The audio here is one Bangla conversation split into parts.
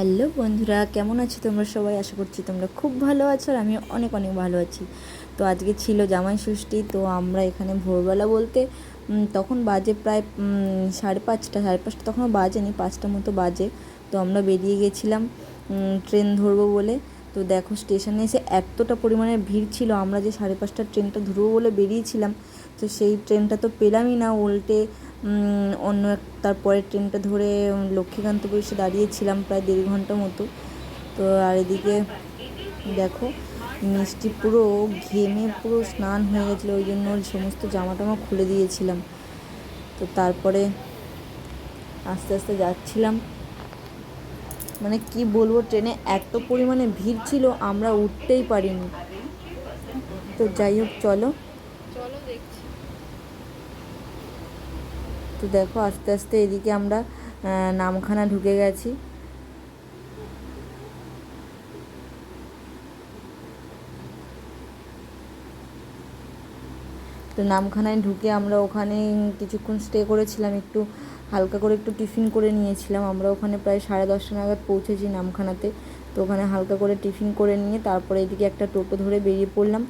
হ্যালো বন্ধুরা, কেমন আছো তোমরা সবাই? আশা করছি তোমরা খুব ভালো আছো আর আমি অনেক অনেক ভালো আছি। তো আজকে ছিল জামাই ষষ্ঠী, তো আমরা এখানে ভোরবেলা বলতে তখন বাজে প্রায় সাড়ে পাঁচটা সাড়ে পাঁচটা তখনও বাজেনি, পাঁচটা মতো বাজে। তো আমরা বেরিয়ে গেছিলাম ট্রেন ধরবো বলে। তো দেখো স্টেশনে এসে এতটা পরিমাণে ভিড় ছিল, আমরা যে সাড়ে পাঁচটার ট্রেনটা ধরবো বলে বেরিয়েছিলাম, তো সেই ট্রেনটা তো পেলামই না, উল্টে অন্য এক তারপরের ট্রেনটা ধরে উম, লক্ষ্মীকান্তপুর এসে দাঁড়িয়েছিলাম প্রায় দেড় ঘণ্টা মতো। তো আর এদিকে দেখো মিষ্টি পুরো ঘেমে পুরো স্নান হয়ে গেছিল ওই জন্য ওর সমস্ত জামা টামা খুলে দিয়েছিলাম। তো তারপরে আস্তে আস্তে যাচ্ছিলাম। মানে কি বলব ট্রেনে এত পরিমাণে ভিড় ছিল আমরা উঠতেই পারিনি। তো যাই হোক চলো। তো দেখো, আস্তে আস্তে এদিকে আমরা নামখানা ঢুকে গেছি। তো নামখানায় ঢুকে আমরা ওখানে কিছুক্ষণ স্টে করেছিলাম, একটু হালকা করে একটু টিফিন করে নিয়েছিলাম। আমরা ওখানে প্রায় সাড়ে দশটা নাগাদ পৌঁছেছি নামখানাতে। তো ওখানে হালকা করে টিফিন করে নিয়ে তারপরে এদিকে একটা টোটো ধরে বেরিয়ে পড়লাম।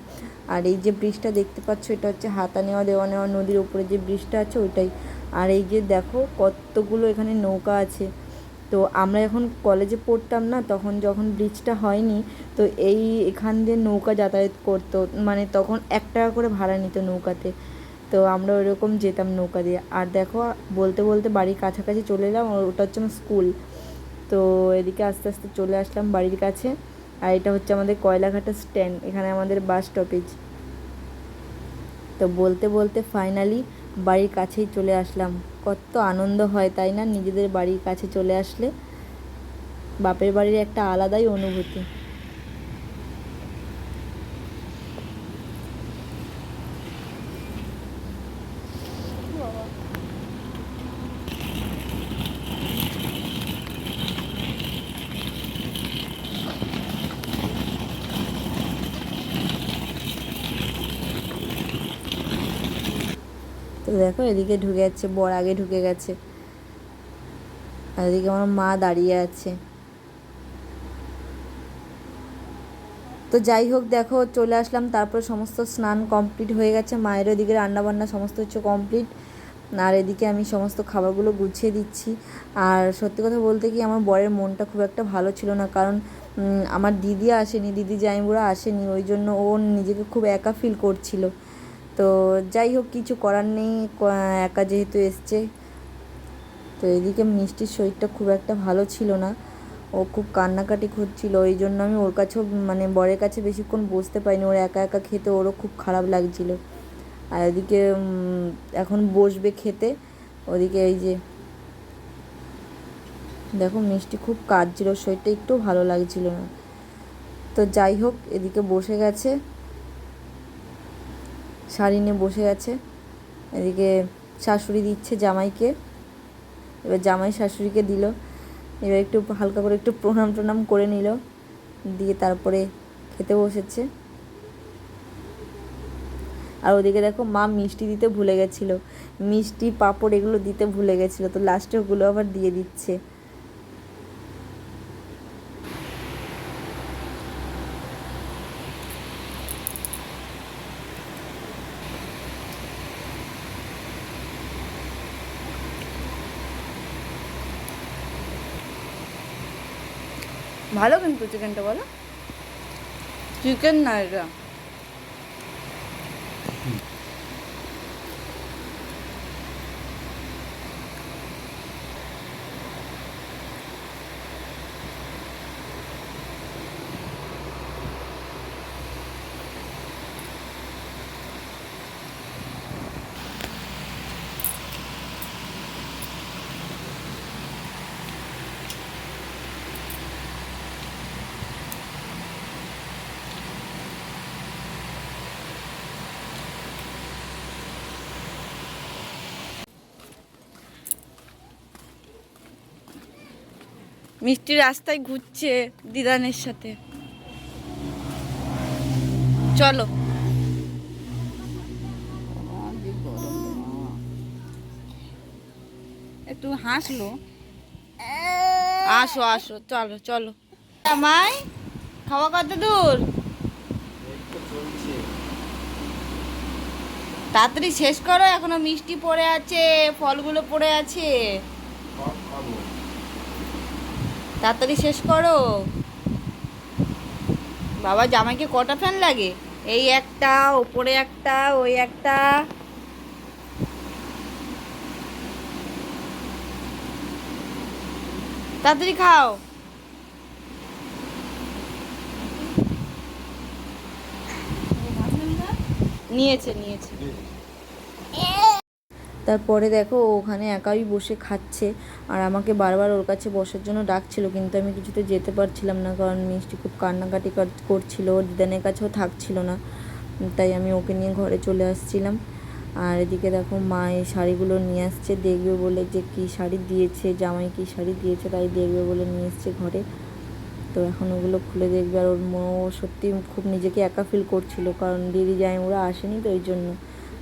আর এই যে ব্রিজটা দেখতে পাচ্ছ, এটা হচ্ছে হাতা নেওয়া দেওয়া নেওয়া নদীর উপরে যে ব্রিজটা আছে ওইটাই। আর এই যে দেখো কতগুলো এখানে নৌকা আছে। তো আমরা যখন কলেজে পড়তাম না, তখন যখন ব্রিজটা হয়নি, তো এই এখান দিয়ে নৌকা যাতায়াত করতো। মানে তখন এক টাকা করে ভাড়া নিত নৌকাতে। তো আমরা ওইরকম যেতাম নৌকা দিয়ে। আর দেখো, বলতে বলতে বাড়ির কাছাকাছি চলে এলাম ওটা হচ্ছে আমার স্কুল। তো এদিকে আস্তে আস্তে চলে আসলাম বাড়ির কাছে। আর এটা হচ্ছে আমাদের কয়লাঘাটা স্ট্যান্ড এখানে আমাদের বাস স্টপেজ তো বলতে বলতে ফাইনালি বাড়ির কাছেই চলে আসলাম। কত আনন্দ হয়, তাই না? নিজেদের বাড়ির কাছে চলে আসলে। বাপের বাড়ির একটা আলাদাই অনুভূতি। তো দেখো, এদিকে ঢুকে যাচ্ছে, বর আগে ঢুকে গেছে। আর এদিকে আমার মা দাঁড়িয়ে আছে। তো যাই হোক, দেখো, চলে আসলাম। তারপর সমস্ত স্নান কমপ্লিট হয়ে গেছে। মায়ের ওদিকে রান্নাবান্না সমস্ত হচ্ছে কমপ্লিট। আর এদিকে আমি সমস্ত খাবারগুলো গুছিয়ে দিচ্ছি। আর সত্যি কথা বলতে কি, আমার বরের মনটা খুব একটা ভালো ছিল না। কারণ আমার দিদি আসেনি, দিদি জাইমুরা আসেনি। ওই জন্য ও নিজেকে খুব একা ফিল করছিল। তো যাই হোক, কিছু করার নেই একা যেহেতু এসছে। তো এদিকে মিষ্টির শরীরটা খুব একটা ভালো ছিল না। ও খুব কান্নাকাটি করছিল, ওই জন্য আমি ওর কাছেও মানে বরের কাছে বেশিক্ষণ বসতে পারিনি। ওর একা একা খেতে ওরও খুব খারাপ লাগছিল। আর এদিকে এখন বসবে খেতে। ওদিকে এই যে, দেখো মিষ্টি খুব কাঁদছিল, শরীরটা একটু ভালো লাগছিল না। তো যাই হোক, এদিকে বসে গেছে। শাড়ি নিয়ে বসে গেছে এদিকে শাশুড়ি দিচ্ছে জামাইকে। এবার জামাই শাশুড়িকে দিল। এবার একটু হালকা করে একটু প্রণাম টনাম করে নিল। দিয়ে তারপরে খেতে বসেছে। আর ওদিকে দেখো মা মিষ্টি দিতে ভুলে গেছিল। মিষ্টি, পাঁপড় এগুলো দিতে ভুলে গেছিল। তো লাস্টে ওগুলো আবার দিয়ে দিচ্ছে। ভালো কিন্তু চিকেনটা বলো? চিকেন না এটা? মিষ্টি রাস্তায় ঘুরছে দিদানের সাথে। চলো। একটু হাসলো। আসো আসো, চলো চলো। আমায় খাওয়া কত দূর? তাড়াতাড়ি শেষ করো, এখনও মিষ্টি পড়ে আছে, ফলগুলো পড়ে আছে। তাড়াতাড়ি শেষ করো। বাবা, জামাইকে কটা ফ্যান লাগে? এই একটা, ওপরে একটা, ওই একটা। তাড়াতাড়ি খাও। নিয়েছে নিয়েছে। তারপরে দেখো ওখানে একাই বসে খাচ্ছে। আর আমাকে বারবার ওর কাছে বসার জন্য ডাকছিল, কিন্তু আমি কিছুতে যেতে পারছিলাম না, কারণ মিষ্টি খুব কান্নাকাটি কর- করছিল, ওর দিদানের কাছেও থাকছিল না। তাই আমি ওকে নিয়ে ঘরে চলে আসছিলাম। আর এদিকে দেখো মা এই শাড়িগুলো নিয়ে আসছে, দেখবে বলে যে কী শাড়ি দিয়েছে, জামাই কী শাড়ি দিয়েছে, তাই দেখবে বলে নিয়ে এসছে ঘরে। তো এখন ওগুলো খুলে দেখবে, আর ওর মো সত্যি খুব নিজেকে একা ফিল করছিল, কারণ দিদি যাই ওরা আসেনি তো ওই জন্য।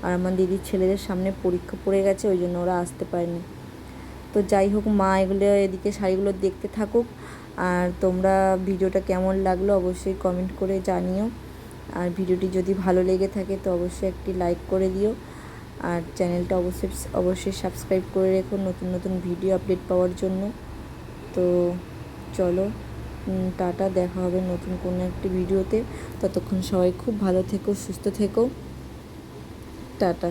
আর আমার দিদির ছেলেদের সামনে পরীক্ষা পড়ে গেছে, ওই জন্য ওরা আসতে পারেনি। তো যাই হোক, মা এগুলো, এদিকে শাড়িগুলো দেখতে থাকুক। আর তোমরা ভিডিওটা কেমন লাগল অবশ্যই কমেন্ট করে জানিও। আর ভিডিওটি যদি ভালো লেগে থাকে, তো অবশ্যই একটি লাইক করে দিও। আর চ্যানেলটা অবশ্যই অবশ্যই সাবস্ক্রাইব করে রেখো নতুন নতুন ভিডিও আপডেট পাওয়ার জন্য। তো চলো টাটা, দেখা হবে নতুন কোনো একটি ভিডিওতে। ততক্ষণ সবাই খুব ভালো থেকো, সুস্থ থেকো। টাটা